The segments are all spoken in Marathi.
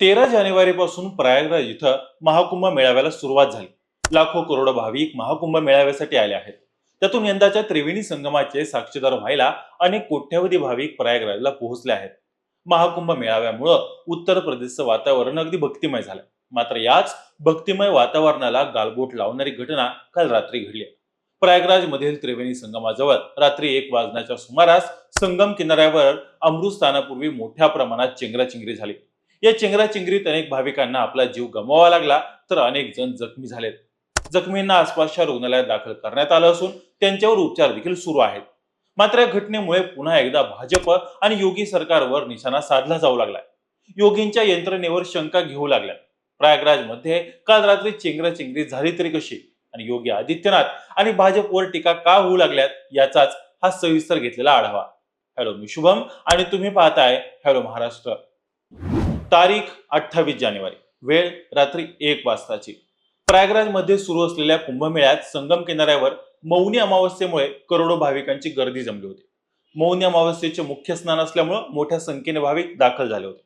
तेरा जानेवारीपासून प्रयागराज इथं महाकुंभ मेळाव्याला सुरुवात झाली. लाखो करोडो भाविक महाकुंभ मेळाव्यासाठी आले आहेत. त्यातून यंदाच्या त्रिवेणी संगमाचे साक्षीदार व्हायला अनेक कोट्यवधी भाविक प्रयागराजला पोहोचले आहेत. महाकुंभ मेळाव्यामुळं उत्तर प्रदेशचं वातावरण अगदी भक्तिमय झालं. मात्र याच भक्तिमय वातावरणाला गालबोट लावणारी घटना काल रात्री घडली. प्रयागराज मधील त्रिवेणी संगमाजवळ रात्री एक वाजण्याच्या सुमारास संगम किनाऱ्यावर अमृत स्थानापूर्वी मोठ्या प्रमाणात चेंगराचेंगरी झाली. या चेंगराचेंगरीत अनेक भाविकांना आपला जीव गमवावा लागला तर अनेक जण जखमी झालेत. जखमींना आसपासच्या रुग्णालयात दाखल करण्यात आलं असून त्यांच्यावर उपचार देखील सुरू आहेत. मात्र या घटनेमुळे पुन्हा एकदा भाजप आणि योगी सरकारवर निशाणा साधला जाऊ लागलाय. योगींच्या यंत्रणेवर शंका घेऊ लागल्या प्रयागराजमध्ये काल रात्री चेंगराचेंगरी झाली तरी कशी? आणि योगी आदित्यनाथ आणि भाजपवर टीका का होऊ लागल्यात? याचाच हा सविस्तर घेतलेला आढावा. हॅलो मी शुभम आणि तुम्ही पाहताय हॅलो महाराष्ट्र. तारीख अठ्ठावीस जानेवारी वेळ रात्री एक वाजताची. प्रयागराजमध्ये सुरू असलेल्या कुंभमेळ्यात संगम किनाऱ्यावर मौनी अमावस्येमुळे करोडो भाविकांची गर्दी जमली होती. मौनी अमावस्येचे मुख्य स्नान असल्यामुळे मोठ्या संख्येने भाविक दाखल झाले होते.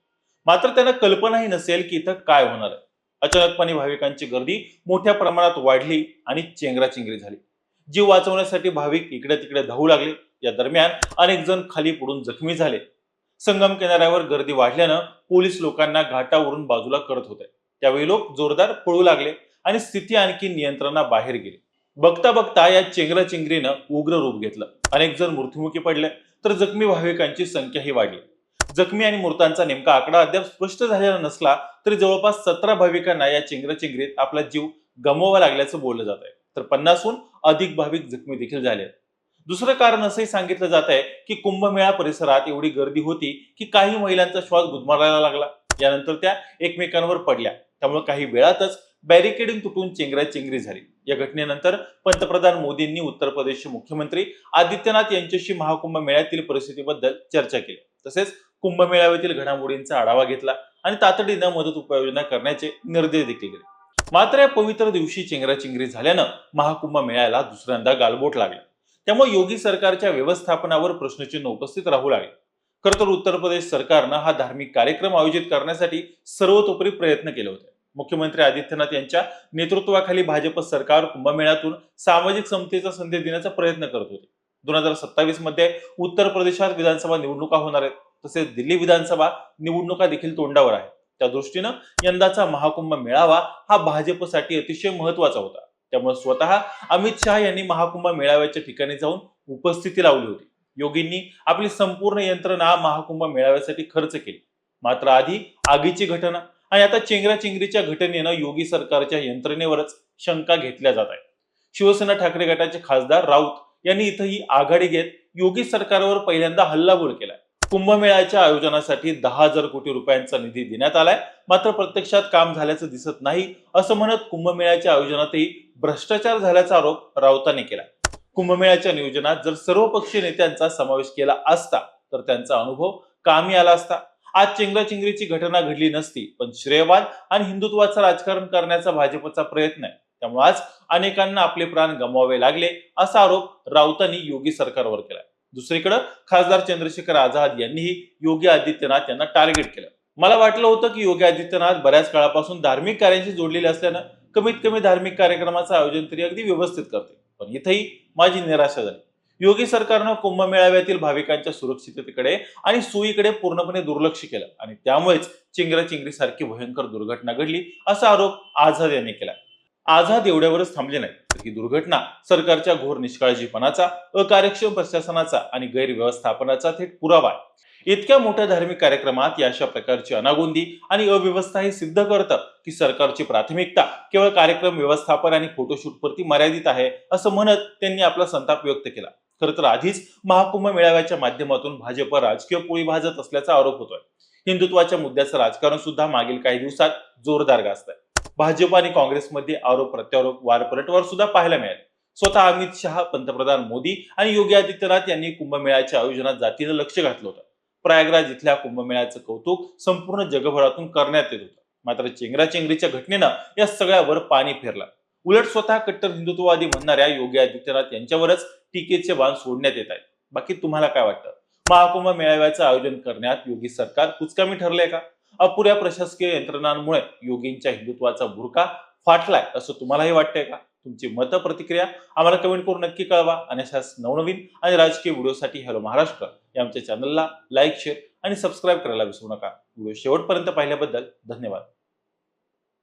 मात्र त्यांना कल्पनाही नसेल की इथं काय होणार आहे. अचानकपणे भाविकांची गर्दी मोठ्या प्रमाणात वाढली आणि चेंगराचेंगरी झाली. जीव वाचवण्यासाठी भाविक इकडे तिकडे धावू लागले. या दरम्यान अनेक जण खाली पडून जखमी झाले. संगम किनाऱ्यावर गर्दी वाढल्यानं पोलीस लोकांना घाटावरून बाजूला करत होते. त्यावेळी लोक जोरदार पळू लागले आणि स्थिती आणखी नियंत्रणा बाहेर गेली. बघता बघता या चेंगराचेंगरीनं उग्र रूप घेतलं. अनेक जण मृत्युमुखी पडले तर जखमी भाविकांची संख्याही वाढली. जखमी आणि मृतांचा नेमका आकडा अद्याप स्पष्ट झालेला नसला तरी जवळपास सतरा भाविकांना या चेंगराचेंगरीत आपला जीव गमवावा लागल्याचं बोललं जात आहे तर पन्नासहून अधिक भाविक जखमी देखील झाले आहेत. दुसरं कारण असंही सांगितलं जात आहे की कुंभमेळा परिसरात एवढी गर्दी होती की काही महिलांचा श्वास गुदमरायला लागला. यानंतर त्या एकमेकांवर पडल्या. त्यामुळे काही वेळातच बॅरिकेडिंग तुटून चेंगराचेंगरी झाली. या घटनेनंतर पंतप्रधान मोदींनी उत्तर प्रदेशचे मुख्यमंत्री आदित्यनाथ यांच्याशी महाकुंभ मेळ्यातील परिस्थितीबद्दल चर्चा केली. तसेच कुंभमेळाव्यातील घडामोडींचा आढावा घेतला आणि तातडीनं मदत उपाययोजना करण्याचे निर्देश देखील दिले. मात्र या पवित्र दिवशी चेंगराचेंगरी झाल्यानं महाकुंभ मेळ्याला दुसऱ्यांदा गालबोट लागले. त्यामुळे योगी सरकारच्या व्यवस्थापनावर प्रश्नचिन्ह उपस्थित राहू लागले. खर तर उत्तर प्रदेश सरकारनं हा धार्मिक कार्यक्रम आयोजित करण्यासाठी सर्वतोपरी प्रयत्न केले होते. मुख्यमंत्री आदित्यनाथ यांच्या नेतृत्वाखाली भाजप सरकार कुंभमेळ्यातून सामाजिक समतेचा संदेश देण्याचा प्रयत्न करत होते. दोन हजार सत्तावीसमध्ये उत्तर प्रदेशात विधानसभा निवडणुका होणार आहेत. तसेच दिल्ली विधानसभा निवडणुका देखील तोंडावर आहेत. त्या दृष्टीनं यंदाचा महाकुंभ मेळावा हा भाजपसाठी अतिशय महत्त्वाचा होता. त्यामुळे स्वतः अमित शहा यांनी महाकुंभ मेळाव्याच्या ठिकाणी जाऊन उपस्थिती लावली होती. योगींनी आपली संपूर्ण यंत्रणा महाकुंभ मेळाव्यासाठी खर्च केली. मात्र आधी आगीची घटना आणि आता चेंगराचेंगरीच्या घटनेनं योगी सरकारच्या यंत्रणेवरच शंका घेतल्या जात आहे शिवसेना ठाकरे गटाचे खासदार राऊत यांनी इथं ही आघाडी घेत योगी सरकारवर पहिल्यांदा हल्लाबोल केलाय. कुंभमेळ्याच्या आयोजनासाठी दहा हजार कोटी रुपयांचा निधी देण्यात आलाय. मात्र प्रत्यक्षात काम झाल्याचं दिसत नाही असं म्हणत कुंभमेळ्याच्या आयोजनातही भ्रष्टाचार झाल्याचा आरोप राऊतांनी केला. कुंभमेळ्याच्या नियोजनात जर सर्व पक्षीय नेत्यांचा समावेश केला असता तर त्यांचा अनुभव कामी आला असता. आज चेंगराचेंगरीची घटना घडली नसती पण श्रेयवाद आणि हिंदुत्वाचं राजकारण करण्याचा भाजपचा प्रयत्न आहे. त्यामुळे आज अनेकांना आपले प्राण गमवावे लागले असा आरोप राऊतांनी योगी सरकारवर केला दुसरीकडे खासदार चंद्रशेखर आझाद यांनीही योगी आदित्यनाथ यांना टार्गेट केलं. मला वाटलं होतं की योगी आदित्यनाथ बऱ्याच काळापासून धार्मिक कार्यांशी जोडलेले असल्यानं कमीत कमी धार्मिक कार्यक्रमाचं आयोजन तरी अगदी व्यवस्थित करते पण इथेही माझी निराशा झाली. योगी सरकारनं कुंभमेळाव्यातील भाविकांच्या सुरक्षिततेकडे आणि सोयीकडे पूर्णपणे दुर्लक्ष केलं आणि त्यामुळेच चिंगराचिंगरीसारखी भयंकर दुर्घटना घडली असा आरोप आझाद यांनी केला. आझाद एवढ्यावरच थांबले नाही तर ही दुर्घटना सरकारच्या घोर निष्काळजीपणाचा अकार्यक्षम प्रशासनाचा आणि गैरव्यवस्थापनाचा थेट पुरावा आहे. इतक्या मोठ्या धार्मिक कार्यक्रमात या अशा प्रकारची अनागोंदी आणि अव्यवस्था हे सिद्ध करतं की सरकारची प्राथमिकता केवळ कार्यक्रम व्यवस्थापन आणि फोटोशूटवरती मर्यादित आहे असं म्हणत त्यांनी आपला संताप व्यक्त केला. खर तर आधीच महाकुंभ मेळाव्याच्या माध्यमातून भाजप राजकीय पोळी भाजत असल्याचा आरोप होतोय. हिंदुत्वाच्या मुद्द्याचं राजकारण सुद्धा मागील काही दिवसात जोरदार गाजत आहे भाजप आणि काँग्रेसमध्ये आरोप प्रत्यारोप वारपलटवर सुद्धा पाहायला मिळाले. स्वतः अमित शहा पंतप्रधान मोदी आणि योगी आदित्यनाथ यांनी कुंभमेळ्याच्या आयोजनात जातीनं लक्ष घातलं होतं. प्रयागराज इथल्या कुंभमेळ्याचं कौतुक संपूर्ण जगभरातून करण्यात येत होतं. मात्र चेंगराचेंगरीच्या घटनेनं या सगळ्यावर पाणी फिरलं. उलट स्वतः कट्टर हिंदुत्ववादी म्हणणाऱ्या योगी आदित्यनाथ यांच्यावरच टीकेचे बाण सोडण्यात येत आहेत. बाकी तुम्हाला काय वाटतं? महाकुंभ मेळाव्याचं आयोजन करण्यात योगी सरकार कुचकामी ठरलंय का? अपुऱ्या प्रशासकीय यंत्रणांमुळे योगींच्या हिंदुत्वाचा बुरका फाटलाय असं तुम्हालाही वाटतंय का? तुमची मत प्रतिक्रिया आम्हाला कमेंट करून नक्की कळवा. आणि अशाच नवनवीन आणि राजकीय व्हिडिओसाठी हॅलो महाराष्ट्र या आमच्या चॅनलला लाईक शेअर आणि सबस्क्राईब करायला विसरू नका. व्हिडिओ शेवटपर्यंत पाहिल्याबद्दल धन्यवाद.